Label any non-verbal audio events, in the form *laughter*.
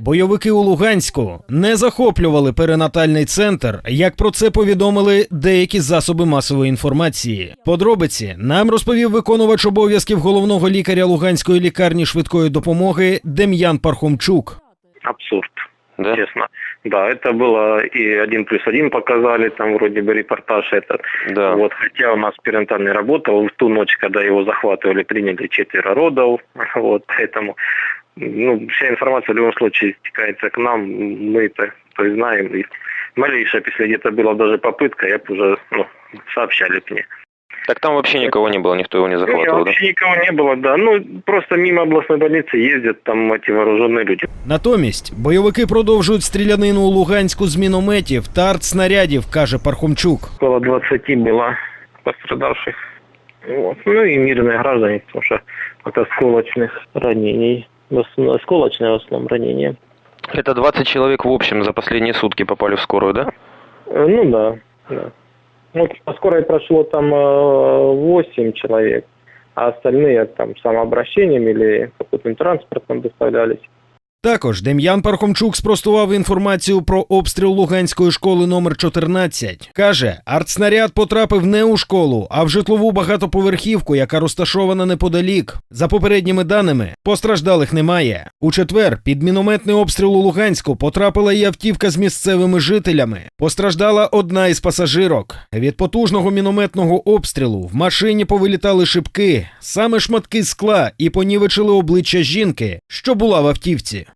Бойовики у Луганську не захоплювали перинатальний центр, як про це повідомили деякі засоби масової інформації. Подробиці нам розповів виконувач обов'язків головного лікаря Луганської лікарні швидкої допомоги Дем'ян Пархомчук. Да? честно. Да, это было и один плюс один показали, там вроде бы репортаж этот. Да. Вот, хотя у нас перинатальный работал, в ту ночь, когда его захватывали, приняли четверо родов, *laughs* вот, поэтому, ну, вся информация в любом случае стекается к нам, мы это то есть знаем, и малейшая, если где-то была даже попытка, я бы уже, ну, сообщали мне. Так там вообще никого не было, никто его не Ну, захватывал, да? вообще никого не было, да, ну, просто мимо областной больницы ездят там эти вооруженные люди. Натомість бойовики продовжують стрілянину у Луганську з мінометів та артснарядів, каже Пархомчук. Около 20 было пострадавших. Вот. Ну и мирные граждане, потому что от осколочных ранений. В основном- Осколочные в основном ранения. Это 20 человек в общем за последние сутки попали в скорую, да? Э, Ну да, да. Ну, по скорой прошло там 8 человек, а остальные там самообращением или каким-то транспортом доставлялись. Також Дем'ян Пархомчук спростував інформацію про обстріл Луганської школи номер 14. Каже, артснаряд потрапив не у школу, а в житлову багатоповерхівку, яка розташована неподалік. За попередніми даними, постраждалих немає. У четвер під мінометний обстріл у Луганську потрапила і автівка з місцевими жителями. Постраждала одна із пасажирок. Від потужного мінометного обстрілу в машині повилітали шибки, саме шматки скла і понівечили обличчя жінки, що була в автівці.